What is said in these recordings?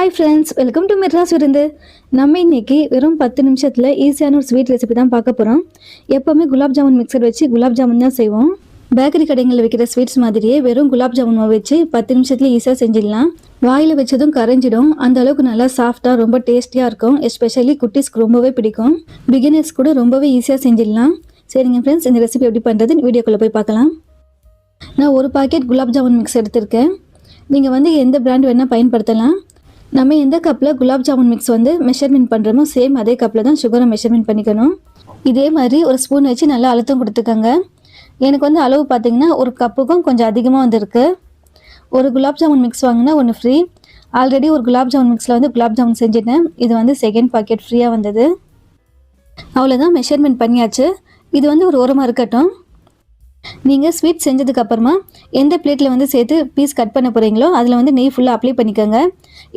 Hi friends welcome to Madras விருந்து நம்ம இன்றைக்கி வெறும் பத்து நிமிஷத்தில் ஈஸியான ஒரு ஸ்வீட் ரெசிபி தான் பார்க்க போகிறோம் எப்போவுமே குலாப் ஜாமுன் மிக்சர் வச்சு குலாப் ஜாமுன் தான் செய்வோம். பேக்கரி கடைகளில் வைக்கிற ஸ்வீட்ஸ் மாதிரியே வெறும் குலாப் ஜாமுன் வச்சு பத்து நிமிஷத்துல ஈஸியாக செஞ்சிடலாம். வாயில் வச்சதும் கரைஞ்சிடும். அந்த அளவுக்கு நல்லா சாஃப்டாக ரொம்ப டேஸ்டியாக இருக்கும். எஸ்பெஷலி குட்டீஸ்க்கு ரொம்பவே பிடிக்கும். பிகினர்ஸ் கூட ரொம்பவே ஈஸியாக செஞ்சிடலாம். சரிங்க ஃப்ரெண்ட்ஸ் இந்த ரெசிபி எப்படி பண்ணுறதுன்னு வீடியோக்குள்ளே போய் பார்க்கலாம். நான் ஒரு பாக்கெட் குலாப் ஜாமுன் மிக்ஸ் எடுத்திருக்கேன். நீங்கள் வந்து எந்த பிராண்ட் வேணால் பயன்படுத்தலாம். நம்ம எந்த கப்பில் குலாப் ஜாமுன் மிக்ஸ் வந்து மெஷர்மெண்ட் பண்ணுறோமோ சேம் அதே கப்பில் தான் சுகரை மெஷர்மெண்ட் பண்ணிக்கணும். இதே மாதிரி ஒரு ஸ்பூன் வச்சு நல்லா அழுத்தம் கொடுத்துக்கோங்க. எனக்கு வந்து அளவு பார்த்தீங்கன்னா ஒரு கப்புக்கும் கொஞ்சம் அதிகமாக வந்திருக்கு. ஒரு குலாப் ஜாமுன் மிக்ஸ் வாங்கினா ஒன்று ஃப்ரீ ஆல்ரெடி ஒரு குலாப் ஜாமுன் மிக்ஸில் வந்து குலாப் ஜாமுன் செஞ்சுட்டேன். இது வந்து செகண்ட் பாக்கெட் ஃப்ரீயாக வந்தது. அவ்வளோதான் மெஷர்மெண்ட் பண்ணியாச்சு. இது வந்து ஒரு உரமாக இருக்கட்டும். நீங்கள் ஸ்வீட் செஞ்சதுக்கு அப்புறமா எந்த பிளேட்டில் வந்து சேர்த்து பீஸ் கட் பண்ண போகிறீங்களோ அதில் வந்து நெய் ஃபுல்லாக அப்ளை பண்ணிக்கோங்க.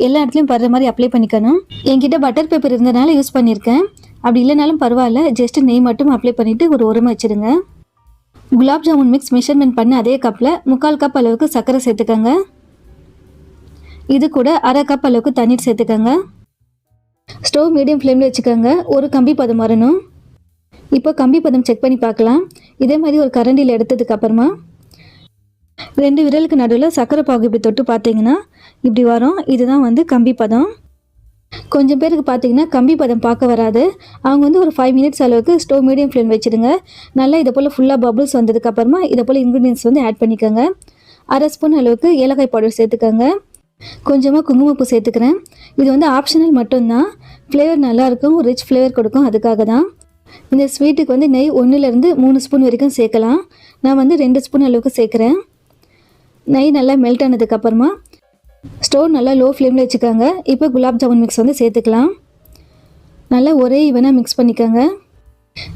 எல்லா இடத்துலையும் படுற மாதிரி அப்ளை பண்ணிக்கணும். என்கிட்ட பட்டர் பேப்பர் இருந்தனால யூஸ் பண்ணியிருக்கேன் அப்படி இல்லைனாலும் பரவாயில்ல ஜஸ்ட் நெய் மட்டும் அப்ளை பண்ணிவிட்டு ஒரு உரமாக வச்சுருங்க. குலாப் ஜாமுன் மிக்ஸ் மெஷர்மெண்ட் பண்ண அதே கப்பில் முக்கால் கப் அளவுக்கு சர்க்கரை சேர்த்துக்கோங்க. இது கூட அரை கப் அளவுக்கு தண்ணீர் சேர்த்துக்கோங்க. ஸ்டவ் மீடியம் ஃப்ளேமில் வச்சுக்கோங்க. ஒரு கம்பி பதம் வரணும். இப்போ கம்பி பதம் செக் பண்ணி பார்க்கலாம். இதே மாதிரி ஒரு கரண்டியில் எடுத்ததுக்கு அப்புறமா ரெண்டு விரலுக்கு நடுவில் சக்கரை பாகு இப்படி தொட்டு பார்த்தீங்கன்னா இப்படி வரும். இதுதான் வந்து கம்பி பதம். கொஞ்சம் பேருக்கு பார்த்தீங்கன்னா கம்பி பதம் பார்க்க வராது. அவங்க வந்து ஒரு ஃபைவ் மினிட்ஸ் அளவுக்கு ஸ்டோவ் மீடியம் ஃப்ளேம் வச்சுடுங்க நல்லா இதை போல் ஃபுல்லாக பபுள்ஸ் வந்ததுக்கப்புறமா இதை போல் இன்க்ரீடியன்ஸ் வந்து ஆட் பண்ணிக்கோங்க. அரை ஸ்பூன் அளவுக்கு ஏலக்காய் பவுடர் சேர்த்துக்கோங்க. கொஞ்சமாக குங்குமப்பூ சேர்த்துக்கிறேன். இது வந்து ஆப்ஷனல் மட்டும்தான். ஃப்ளேவர் நல்லாயிருக்கும் ரிச் ஃப்ளேவர் கொடுக்கும். அதுக்காக தான் இந்த ஸ்வீட்டுக்கு வந்து நெய் ஒன்றுலேருந்து மூணு ஸ்பூன் வரைக்கும் சேர்க்கலாம். நான் வந்து ரெண்டு ஸ்பூன் அளவுக்கு சேர்க்குறேன். நெய் நல்லா மெல்ட் ஆனதுக்கப்புறமா ஸ்டோவ் நல்லா லோ ஃப்ளேமில் வச்சுக்கோங்க. இப்போ குலாப் ஜாமுன் மிக்ஸ் வந்து சேர்த்துக்கலாம். நல்லா ஒரே ஈவனாக மிக்ஸ் பண்ணிக்கோங்க.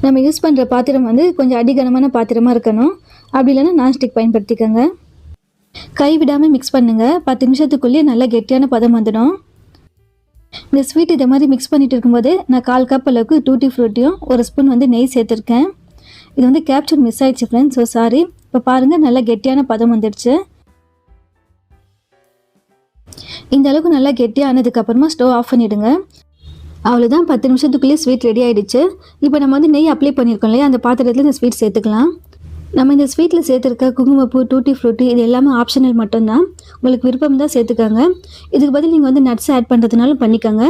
நம்ம யூஸ் பண்ணுற பாத்திரம் வந்து கொஞ்சம் அடிகனமான பாத்திரமாக இருக்கணும். அப்படி இல்லைன்னா நான்ஸ்டிக் பயன்படுத்திக்கோங்க. கை விடாமல் மிக்ஸ் பண்ணுங்கள் பத்து நிமிஷத்துக்குள்ளேயே நல்லா கெட்டியான பதம் வந்துடும். இந்த ஸ்வீட் இதை மாதிரி மிக்ஸ் பண்ணிட்டு இருக்கும்போது நான் கால் கப் அளவுக்கு டூட்டி ஃப்ரூட்டியும் ஒரு ஸ்பூன் வந்து நெய் சேர்த்துருக்கேன். இது வந்து கேப்சர் மிஸ் ஆயிடுச்சு ஃப்ரெண்ட்ஸ் ஸோ சாரி இப்போ பாருங்கள் நல்லா கெட்டியான பதம் வந்துடுச்சு. இந்த அளவுக்கு நல்லா கெட்டியானதுக்கப்புறமா ஸ்டவ் ஆஃப் பண்ணிவிடுங்க அவ்வளோதான் பத்து நிமிஷத்துக்குள்ளேயே ஸ்வீட் ரெடி ஆகிடுச்சு இப்போ நம்ம வந்து நெய் அப்ளை பண்ணியிருக்கோம் இல்லையா அந்த பாத்திரத்தில் இந்த ஸ்வீட் சேர்த்துக்கலாம். நம்ம இந்த ஸ்வீட்டில் சேர்த்துருக்க குங்குமப்பூ டூட்டி ஃப்ரூட்டி இது எல்லாமே ஆப்ஷனல் மட்டும்தான். உங்களுக்கு விருப்பம் தான் சேர்த்துக்கோங்க. இதுக்கு பதில் நீங்கள் வந்து நட்ஸ் ஆட் பண்ணுறதுனாலும் பண்ணிக்கோங்க.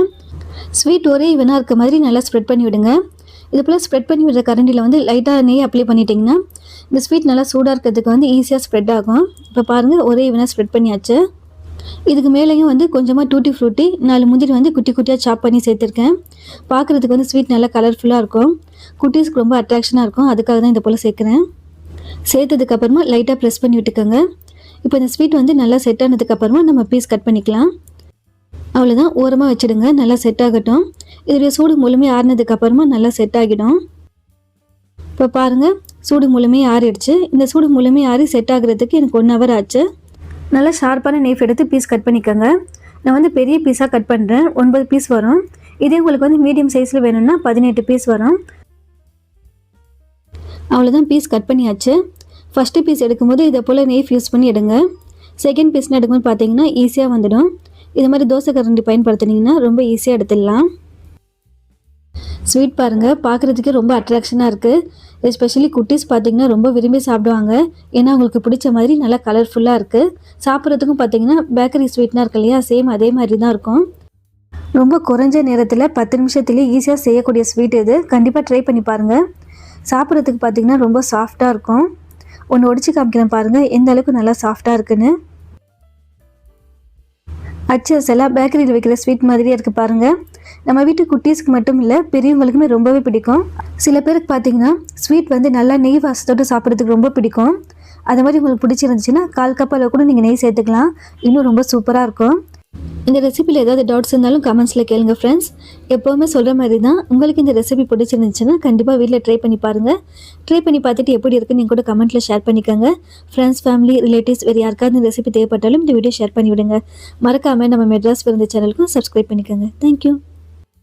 ஸ்வீட் ஒரே இவனாக இருக்க மாதிரி நல்லா ஸ்ப்ரெட் பண்ணி விடுங்க. இது போல் ஸ்ப்ரெட் பண்ணி விடுற கரண்டியில் வந்து லைட்டாக நெய் அப்ளை பண்ணிட்டீங்கன்னா இந்த ஸ்வீட் நல்லா சூடாக இருக்கிறதுக்கு வந்து ஈஸியாக ஸ்ப்ரெட் ஆகும். இப்போ பாருங்கள் ஒரே இவனாக ஸ்ப்ரெட் பண்ணியாச்சு. இதுக்கு மேலேயும் வந்து கொஞ்சமாக டூட்டி ஃப்ரூட்டி நாலு முந்திரி வந்து குட்டி குட்டியாக சாப் பண்ணி சேர்த்துருக்கேன். பார்க்குறதுக்கு வந்து ஸ்வீட் நல்லா கலர்ஃபுல்லாக இருக்கும். குட்டீஸ்க்கு ரொம்ப அட்ராக்ஷனாக இருக்கும். அதுக்காக தான் இதை போல் சேர்க்குறேன். சேர்த்ததுக்கப்புறமா லைட்டாக ப்ரெஸ் பண்ணி விட்டுக்கோங்க. இப்போ இந்த ஸ்வீட் வந்து நல்லா செட் ஆனதுக்கப்புறமா நம்ம பீஸ் கட் பண்ணிக்கலாம். அவ்வளோதான் ஓரமாக வச்சுடுங்க. நல்லா செட் ஆகட்டும். இதோடைய சூடு முழுமையாக ஆறினதுக்கப்புறமா நல்லா செட் ஆகிடும். இப்போ பாருங்கள் சூடு முழுமையாக ஆறிடுச்சு. இந்த சூடு முழுமையாக ஆறி செட் ஆகுறதுக்கு எனக்கு ஒன் ஹவர் ஆச்சு. நல்லா ஷார்ப்பான நெய்ஃப் எடுத்து பீஸ் கட் பண்ணிக்கோங்க. நான் வந்து பெரிய பீஸாக கட் பண்ணுறேன் ஒன்பது பீஸ் வரும். இதே உங்களுக்கு வந்து மீடியம் சைஸில் வேணும்னா பதினெட்டு பீஸ் வரும். அவ்வளோதான் பீஸ் கட் பண்ணியாச்சு. ஃபஸ்ட்டு பீஸ் எடுக்கும்போது இதை போல் நெய்ஃப் யூஸ் பண்ணி எடுங்க. செகண்ட் பீஸ்னு எடுக்கும்போது பார்த்தீங்கன்னா ஈஸியாக வந்துடும். இது மாதிரி தோசை கரண்டி பயன்படுத்தினீங்கன்னா ரொம்ப ஈஸியாக எடுத்துடலாம். ஸ்வீட் பாருங்கள் பார்க்குறதுக்கே ரொம்ப அட்ராக்ஷனாக இருக்குது எஸ்பெஷலி குட்டீஸ் பார்த்தீங்கன்னா ரொம்ப விரும்பி சாப்பிடுவாங்க. ஏன்னா அவங்களுக்கு பிடிச்ச மாதிரி நல்லா கலர்ஃபுல்லாக இருக்குது சாப்பிட்றதுக்கும் பார்த்தீங்கன்னா பேக்கரி ஸ்வீட்னா இருக்கு இல்லையா? சேம் அதே மாதிரி தான் இருக்கும். ரொம்ப குறைஞ்ச நேரத்தில் பத்து நிமிஷத்துலேயே ஈஸியாக செய்யக்கூடிய ஸ்வீட் இது. கண்டிப்பாக ட்ரை பண்ணி பாருங்கள் சாப்பிட்றதுக்கு பார்த்தீங்கன்னா ரொம்ப சாஃப்டாக இருக்கும். ஒன்று ஒடிச்சு காமிக்கிறேன் பாருங்கள் எந்த அளவுக்கு நல்லா சாஃப்டாக இருக்குன்னு. அச்சஸ் எல்லாம் பேக்கரியில் வைக்கிற ஸ்வீட் மாதிரியே இருக்குது பாருங்கள் நம்ம வீட்டு குட்டீஸ்க்கு மட்டும் இல்லை பெரியவங்களுக்குமே ரொம்பவே பிடிக்கும். சில பேருக்கு பார்த்தீங்கன்னா ஸ்வீட் வந்து நல்லா நெய் வாசத்தோடு சாப்பிட்றதுக்கு ரொம்ப பிடிக்கும். அது மாதிரி உங்களுக்கு பிடிச்சிருந்துச்சுன்னா கால் கப்பால் கூட நீங்கள் நெய் சேர்த்துக்கலாம். இன்னும் ரொம்ப சூப்பராக இருக்கும். இந்த ரெசிபியில் ஏதாவது டவுட்ஸ் இருந்தாலும் கமெண்ட்ஸில் கேளுங்க ஃப்ரெண்ட்ஸ் எப்போவுமே சொல்கிற மாதிரி தான் உங்களுக்கு இந்த ரெசிபி பிடிச்சிருந்துச்சுன்னா கண்டிப்பாக வீட்டில் ட்ரை பண்ணி பாருங்கள் ட்ரை பண்ணி பார்த்துட்டு எப்படி இருக்குன்னு நீங்கள் கூட கமெண்ட்டில் ஷேர் பண்ணிக்கோங்க. ஃப்ரெண்ட்ஸ் ஃபேமிலி ரிலேட்டிவ்ஸ் வேறு யாருக்காவது இந்த ரெசிபி தேவைப்பட்டாலும் இந்த வீடியோ ஷேர் பண்ணி விடுங்க மறக்காமல் நம்ம மெட்ராஸ் பிறந்த சேனலுக்கும் சப்ஸ்கிரைப் பண்ணிக்கோங்க. தேங்க்யூ